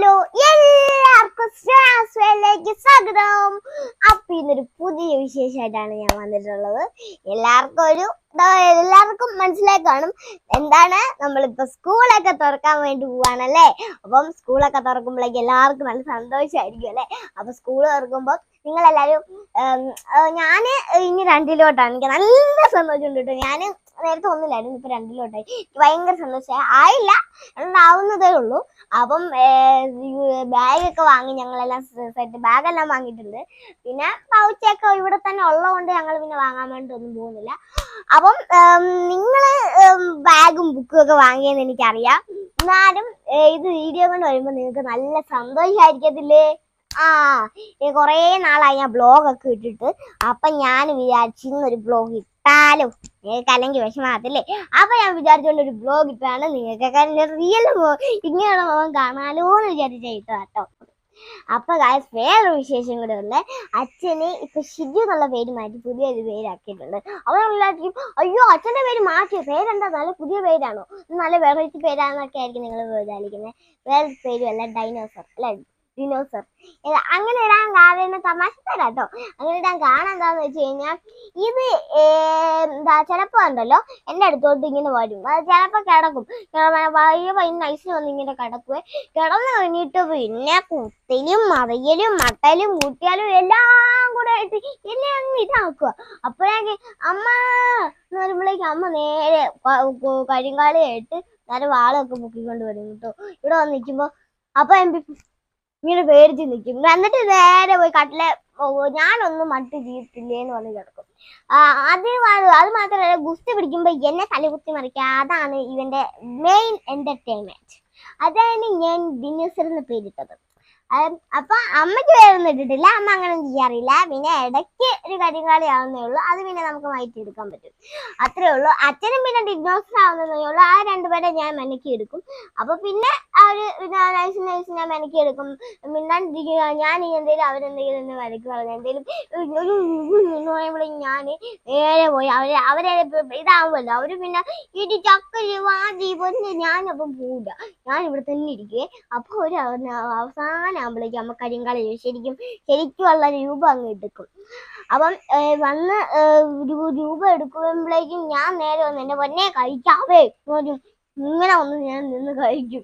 Hello എല്ലാവർക്കും സ്വാഗതം സ്വാഗതം. അപ്പൊ ഇന്നൊരു പുതിയ വിശേഷമായിട്ടാണ് ഞാൻ വന്നിട്ടുള്ളത്. എല്ലാവർക്കും ഒരു എല്ലാവർക്കും മനസ്സിലായി കാണും. എന്താണ്? നമ്മളിപ്പോ സ്കൂളൊക്കെ തുറക്കാൻ വേണ്ടി പോവാണല്ലേ? അപ്പം സ്കൂളൊക്കെ തുറക്കുമ്പോഴേക്ക് എല്ലാവർക്കും നല്ല സന്തോഷമായിരിക്കും അല്ലേ? അപ്പൊ സ്കൂൾ തുറക്കുമ്പോൾ നിങ്ങൾ ഞാൻ ഇനി രണ്ടിലോട്ടാണ്. എനിക്ക് നല്ല സന്തോഷമുണ്ട് കേട്ടോ. ഞാൻ നേരത്തെ ഒന്നില്ലായിരുന്നു ഇപ്പൊ രണ്ടിലോട്ടായി. എനിക്ക് ഭയങ്കര സന്തോഷമായി. ആയില്ല ഉണ്ടാവുന്നതേ ഉള്ളൂ. അപ്പം ബാഗൊക്കെ വാങ്ങി ഞങ്ങളെല്ലാം സെറ്റ് ബാഗെല്ലാം വാങ്ങിയിട്ടുണ്ട്. പിന്നെ പൗച്ചൊക്കെ ഇവിടെ തന്നെ ഉള്ളതുകൊണ്ട് ഞങ്ങൾ പിന്നെ വാങ്ങാൻ വേണ്ടി ഒന്നും പോകുന്നില്ല. അപ്പം നിങ്ങൾ ബാഗും ബുക്കും ഒക്കെ വാങ്ങിയെന്ന് എനിക്കറിയാം. എന്നാലും ഇത് വീഡിയോ കൊണ്ട് വരുമ്പോൾ നിങ്ങൾക്ക് നല്ല സന്തോഷമായിരിക്കത്തില്ലേ? ആ കുറേ നാളായി ഞാൻ ബ്ലോഗൊക്കെ ഇട്ടിട്ട്. അപ്പൊ ഞാൻ വിചാരിച്ചു ഇന്നൊരു ബ്ലോഗ് ഇട്ടാലോ നിങ്ങൾക്ക് അല്ലെങ്കിൽ വിഷമാകത്തില്ലേ അപ്പൊ ഞാൻ വിചാരിച്ചുകൊണ്ട് ഒരു ബ്ലോഗ് ഇട്ടാണ് നിങ്ങൾക്കൊക്കെ റിയൽ ഇങ്ങനെയുള്ള മുഖം കാണാലോ എന്ന് വിചാരിച്ചാ ഇട്ടോ കേട്ടോ അപ്പൊ ഗായസ് വേറൊരു വിശേഷം കൂടെ ഉണ്ട് അച്ഛനെ ഇപ്പൊ ഷിജു എന്നുള്ള പേര് മാറ്റി പുതിയൊരു പേരാക്കിയിട്ടുണ്ട്. അവർ എല്ലാവർക്കും അയ്യോ അച്ഛന്റെ പേര് മാറ്റിയോ പേരെന്താ? നല്ല പുതിയ പേരാണോ? നല്ല വെറൈറ്റി പേരാന്നൊക്കെ ആയിരിക്കും നിങ്ങൾ വിചാരിക്കുന്നത്. വേറെ അല്ല ഡൈനോസർ അല്ലെ? ഡിനോസർ അങ്ങനെ ഇടാൻ കാരണം തമാശ തരാട്ടോ. അങ്ങനെ ഇടാൻ കാരണം എന്താന്ന് വെച്ച് കഴിഞ്ഞാൽ ഇത് എന്താ ചിലപ്പോ ഉണ്ടല്ലോ എന്റെ അടുത്തോട്ട് ഇങ്ങനെ വരും. അത് ചിലപ്പോ കിടക്കും. വയ്യ വൈ നൈസിൽ വന്ന് ഇങ്ങനെ കിടക്കുവേ. കിടന്നു കഴിഞ്ഞിട്ട് പിന്നെ കുത്തലും മറിയലും മട്ടലും കൂട്ടിയാലും എല്ലാം കൂടെ ആയിട്ട് എന്നെ അങ്ങ് ഇതാക്കുക. അപ്പോഴേക്ക് അമ്മ എന്ന് പറയുമ്പോഴേക്ക് അമ്മ നേരെ കരിങ്കാളിയായിട്ട് നേരെ വാളൊക്കെ പൊക്കിക്കൊണ്ട് വരും കേട്ടോ. ഇവിടെ വന്ന് നിൽക്കുമ്പോ അപ്പൊ എം പി ഇങ്ങനെ പേടിച്ച് നിൽക്കും എന്നിട്ട് നേരെ പോയി കട്ടിലെ ഞാനൊന്നും മട്ട് ചെയ്യത്തില്ലേ എന്ന് പറഞ്ഞ് കിടക്കും. അത് അത് മാത്രമല്ല ഗുസ്തി പിടിക്കുമ്പോൾ എന്നെ തലകുത്തി മറിക്കുക അതാണ് ഇവന്റെ മെയിൻ എന്റർടൈൻമെന്റ് അതാണ് ഞാൻ ദിനേശ്വർ എന്ന് പേരിട്ടത്. അപ്പൊ അമ്മയ്ക്ക് പേരൊന്നും ഇട്ടിട്ടില്ല. അമ്മ അങ്ങനെ ചെയ്യാറില്ല. പിന്നെ ഇടയ്ക്ക് ഒരു കരിങ്കാളി ആവുന്നേ ഉള്ളൂ. അത് പിന്നെ നമുക്ക് മാറ്റിയെടുക്കാൻ പറ്റും. അത്രേ ഉള്ളൂ. അച്ഛനും പിന്നെ ഡിഗ്നോസർ ആവുന്നേ ഉള്ളൂ. ആ രണ്ടുപേരെ ഞാൻ മനക്കി എടുക്കും അപ്പൊ പിന്നെ ആ ഒരു നൈസ് നൈസ് ഞാൻ മനക്കി എടുക്കും. മിണ്ടാണ്ടിരിക്കുക ഞാൻ എന്തെങ്കിലും അവരെന്തെങ്കിലും ഒന്ന് വരക്ക് പറഞ്ഞു എന്തെങ്കിലും എന്ന് ഞാൻ നേരെ പോയി. അവരെ അവരെ ഇതാവുമല്ലോ. അവർ പിന്നെ ഇടി ചക്കരി വാതി പൊന്ന് ഞാനപ്പം പോവില്ല ഞാൻ ഇവിടെ തന്നെ ഇരിക്കേ. അപ്പൊ ഒരു അവസാനം ആകുമ്പോഴേക്കും അമ്മ കരിങ്കളി ശരിക്കും ശരിക്കുമുള്ള രൂപം അങ്ങ് എടുക്കും. അപ്പം വന്ന് രൂപം എടുക്കുമ്പോഴേക്കും ഞാൻ നേരെ വന്ന് എന്റെ പൊന്നെ കഴിക്കാവേ എന്ന്. ഇങ്ങനെ ഒന്ന് ഞാൻ നിന്ന് കഴിക്കും.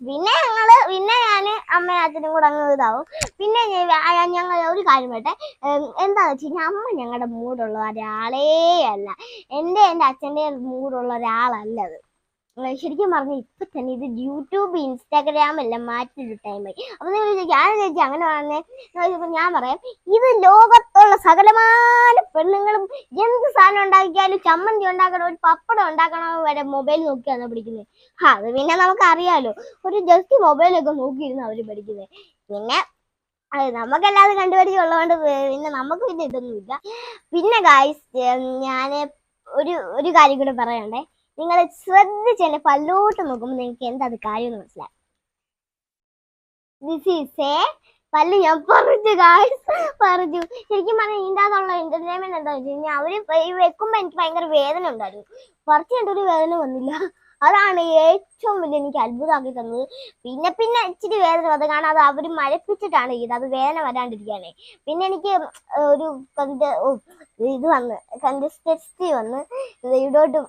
പിന്നെ ഞങ്ങൾ പിന്നെ ഞാൻ അമ്മയും അച്ഛനും കൂടെ അങ്ങ് ഇതാവും. പിന്നെ ഞങ്ങൾ ഒരു കാര്യം വേട്ടെ എന്താ വെച്ച് കഴിഞ്ഞാൽ അമ്മ ഞങ്ങളുടെ മൂടുള്ള ഒരാളേ അല്ല എന്റെ എന്റെ അച്ഛന്റെ മൂടുള്ള ഒരാളല്ല അത്. ഏ, ശരിക്കും പറഞ്ഞു ഇപ്പൊ തന്നെ ഇത് യൂട്യൂബ് ഇൻസ്റ്റാഗ്രാം എല്ലാം മാറ്റിയൊരു ടൈമായി അപ്പൊ നിങ്ങൾ ഞാൻ ചോദിച്ചു? അങ്ങനെ പറഞ്ഞു ഞാൻ പറയാം ഇത് ലോകത്തുള്ള സകലമായ പെണ്ണുങ്ങളും എന്ത് സാധനം ഉണ്ടാക്കിയാലും ചമ്മന്തി ഉണ്ടാക്കണം ഒരു പപ്പടം ഉണ്ടാക്കണം വരെ മൊബൈൽ നോക്കിയാണ് പഠിക്കുന്നത് അത് പിന്നെ നമുക്ക് അറിയാലോ ഒരു ജസ്റ്റ് മൊബൈലൊക്കെ നോക്കിയിരുന്നു അവർ പഠിക്കുന്നത് പിന്നെ അത് നമുക്കല്ലാതെ കണ്ടുപിടിച്ചുള്ളതുകൊണ്ട് പിന്നെ നമുക്ക് പിന്നെ ഇതൊന്നുമില്ല. പിന്നെ ഗായ്സ് ഞാൻ ഒരു ഒരു കാര്യം കൂടെ പറയണ്ടേ നിങ്ങൾ ശ്രദ്ധിച്ച് എന്നെ പല്ലോട്ട് നോക്കുമ്പോൾ നിങ്ങൾക്ക് എന്താ അത് കാര്യം എന്ന് മനസ്സിലായി ദിസ് ഈസ് എ ഞാൻ പറഞ്ഞു ഗായ്സ് പറഞ്ഞു. ശരിക്കും ഇതിന്റെ അകത്തുള്ള എന്റർടൈൻമെന്റ് എന്താ വെച്ച് കഴിഞ്ഞാൽ വെക്കുമ്പോൾ എനിക്ക് ഭയങ്കര വേദന ഉണ്ടായിരുന്നു. കുറച്ച് ഒരു വേദന വന്നില്ല. അതാണ് ഏറ്റവും വലിയ എനിക്ക് അത്ഭുതമാക്കി തന്നത്. പിന്നെ പിന്നെ ഇച്ചിരി വേദന വന്നത് കാരണം അത് അവർ മരപ്പിച്ചിട്ടാണ് ചെയ്തത്. അത് വേദന വരാണ്ടിരിക്കാനേ പിന്നെ എനിക്ക് ഒരു കണ്ട് ഇത് വന്ന് കൺസിസ്റ്റൻസി വന്ന് ഇവിടോട്ട്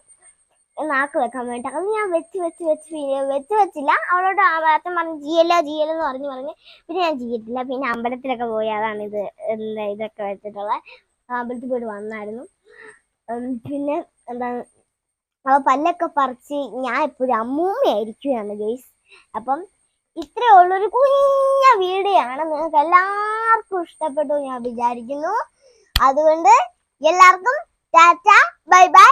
നാക്ക് വെക്കാൻ വേണ്ടി അത് ഞാൻ വെച്ച് വെച്ച് വെച്ച് വെച്ച് വെച്ചില്ല. അവളോട് അച്ഛൻ പറഞ്ഞു ചെയ്യല്ല എന്ന് പറഞ്ഞു പറഞ്ഞ്. പിന്നെ ഞാൻ ചെയ്തിട്ടില്ല പിന്നെ അമ്പലത്തിലൊക്കെ പോയി അതാണ് ഇത് എന്താ ഇതൊക്കെ വെച്ചിട്ടുള്ള അമ്പലത്തിൽ പോയിട്ട് വന്നായിരുന്നു. പിന്നെ എന്താണ് അവ പല്ലൊക്കെ പറിച്ച് ഞാൻ എപ്പോഴും അമ്മൂമ്മയായിരിക്കുകയാണ് ഗൈസ്. അപ്പം ഇത്രേ ഉള്ളൊരു കുഞ്ഞ വീഡിയോ ആണ് നിങ്ങൾക്ക് എല്ലാവർക്കും ഇഷ്ടപ്പെട്ടു ഞാൻ വിചാരിക്കുന്നു. അതുകൊണ്ട് എല്ലാവർക്കും ടാറ്റ ബൈ ബൈ.